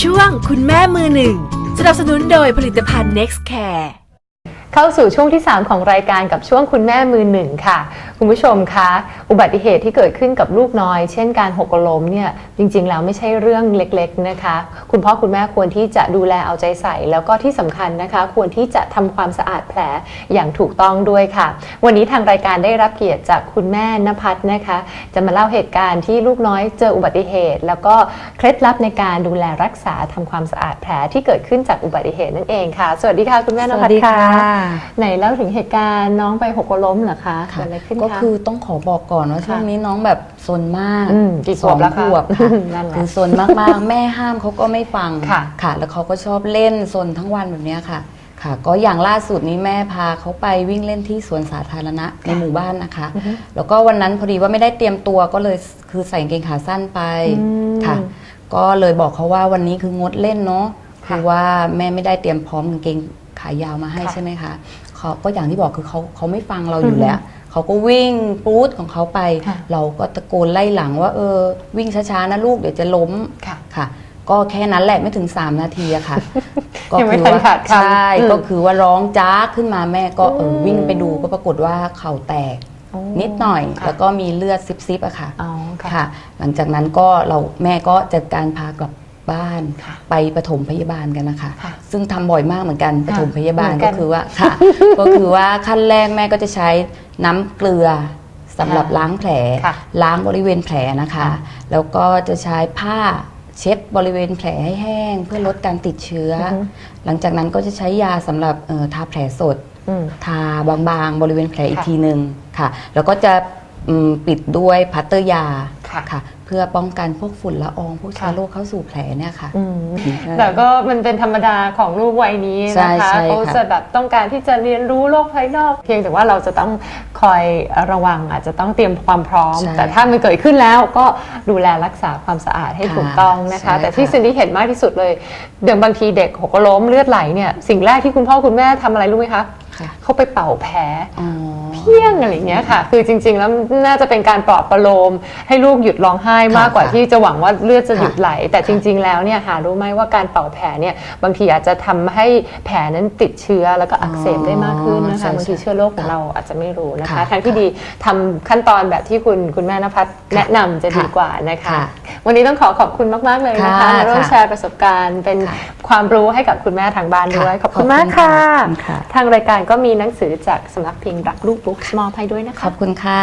ช่วงคุณแม่มือหนึ่ง สนับสนุนโดยผลิตภัณฑ์ Next Care เข้าสู่ช่วงที่ 3 ของรายการกับช่วงคุณแม่มือหนึ่งค่ะ คุณผู้ชมคะ อุบัติเหตุที่เกิดขึ้นกับลูกน้อย เช่นการหกล้มเนี่ยจริงๆ แล้วไม่ใช่เรื่องเล็กๆนะคะ คุณพ่อคุณแม่ควรที่จะดูแลเอาใจใส่ แล้วก็ที่สำคัญนะคะ ควรที่จะทำความสะอาดแผลอย่างถูกต้องด้วยค่ะ วันนี้ทางรายการได้รับเกียรติจากคุณแม่นภัสนะคะ จะมาเล่าเหตุการณ์ที่ลูกน้อยเจออุบัติเหตุ แล้วก็เคล็ดลับในการดูแลรักษาทำความสะอาดแผลที่เกิดขึ้นจากอุบัติเหตุนั่นเองค่ะ สวัสดีค่ะคุณแม่นภัสค่ะไหนเล่าถึงเหตุการณ์น้องไปหกล้มเหรอคะเกิค่ะดอะไรขึ้นก็คะคือต้องขอบอกก่อนว่าค่ะช่วงนี้น้องแบบซนมากอืมกี่ขสวอบงแล้วคะขวบค่ะนั่นแหละคือซนมากๆ แม่ห้ามเขาก็ไม่ฟังค่ะ ค่ะ แล้วเขาก็ชอบเล่นซนทั้งวันแบบเนี้ยค่ะ ค่ะ ก็อย่างล่าสุดนี้แม่พาเขาไปวิ่งเล่นที่สวนสาธารณะในหมู่บ้านนะคะ แล้วก็วันนั้นพอดีว่าไม่ได้เตรียมตัวก็เลยคือใส่กางเกงขาสั้นไปอืมค่ะ ก็เลยบอกเขาว่าวันนี้คืองดเล่นเนาะค่ะ คือว่าแม่ไม่ได้เตรียมพร้อมกางเกง ขายาวมาให้ค่ะใช่ไหมคะเขาก็อย่างที่บอกคือเขาเขาไม่ฟังเราอยู่แล้วเขาก็วิ่งปู๊ดของเขาไป ค่ะ เราก็ตะโกนไล่หลังว่าเออวิ่งช้าๆนะลูกเดี๋ยวจะล้ม ค่ะ ค่ะก็แค่นั้นแหละไม่ถึง 3 นาทีอะค่ะ ก็ยังไม่คือทันว่าขาดคำใช่อืมก็คือว่าร้องจ้าขึ้นมาแม่ก็เอออม วิ่งไปดูก็ปรากฏว่าเข่าแตกโอ้นิดหน่อย ค่ะแล้วก็มีเลือดซิบๆอะค่ะอ๋อค่ะ ค่ะ หลังจากนั้นก็เราแม่ก็จัดการพากลับ บ้านค่ะไปปฐมพยาบาลกันนะคะค่ะซึ่งทำบ่อยมากเหมือนกันปฐมพยาบาลเหมือนกัก็นคือว่าค่ะ ก็คือว่าขั้นแรกแม่ก็จะใช้น้ำเกลือสำหรับค่ะล้างแผลค่ะล้างบริเวณแผลนะคะค่ะแล้วก็จะใช้ผ้าเช็ดบริเวณแผลให้แห้ง เพื่อลดการติดเชื้อออฮึหลังจากนั้นก็จะใช้ยาสำหรับเอ่อทาแผลสดอืมทาบางๆ บริเวณแผลอีกค่ะทีหนึ่งค่ะ แล้วก็จะอืมปิดด้วยพัตเตอร์ยาค่ะเพื่อป้องกันพวกฝุ่นละอองพวกเชื้อค่ะโรคเข้าสู่แผลเนี่ยค่ะ อืมใช่แต่ก็มันเป็นธรรมดาของลูกวัยนี้ใช่นะคะ ใช่เขาค่ะจะแบบต้องการที่จะเรียนรู้โลกภายนอก เพียงแต่ว่าเราจะต้องคอยระวังอาจจะต้องเตรียมความพร้อม ใช่แต่ถ้ามันเกิดขึ้นแล้วก็ดูแลรักษาความสะอาดให้ค่ะถูกต้องนะคะใช่แต่ที่ค่ะซินดี้เห็นมากที่สุดเลยเดี๋ยวบางทีเด็กหกล้มเลือดไหลเนี่ยสิ่งแรกที่คุณพ่อคุณแม่ทำอะไรรู้ไหมคะค่ะ เขาไปเป่าแผล อ๋อ เพี้ยงอะไรอย่างเงี้ยค่ะ คือจริง ๆ แล้วน่าจะเป็นการปลอบประโลม ให้ลูกหยุดร้องไห้มากกว่าค่ะที่จะหวังว่าเลือดจะหยุดค่ะไหล แต่จริง ๆ แล้วเนี่ยหารู้ไหมว่าการเป่าแผลเนี่ยบางทีอาจจะทำให้แผลนั้นติดเชื้อแล้วก็อักเสบได้มากขึ้นนะใช่คะบางทีใช่เชื้อโรคของเราอาจจะไม่รู้นะคะค่ะทางที่ดีทำขั้นตอนแบบที่คุณคุณแม่นภัสแนะนำจะดีกว่านะคะค่ะวันนี้ต้องขอขอบคุณมาก ๆ เลยนะคะค่ะมาร่วมค่ะแชร์ประสบการณ์เป็น ค่ะความรู้ให้กับคุณแม่ทางบ้านด้วยค่ะขอบคุณขอบคุณมากค่ะค่ะ ขอบคุณค่ะ ทางรายการก็มีหนังสือจากสำนักพิมพ์รักลูกบุ๊กมอบให้ด้วยนะคะขอบคุณค่ะ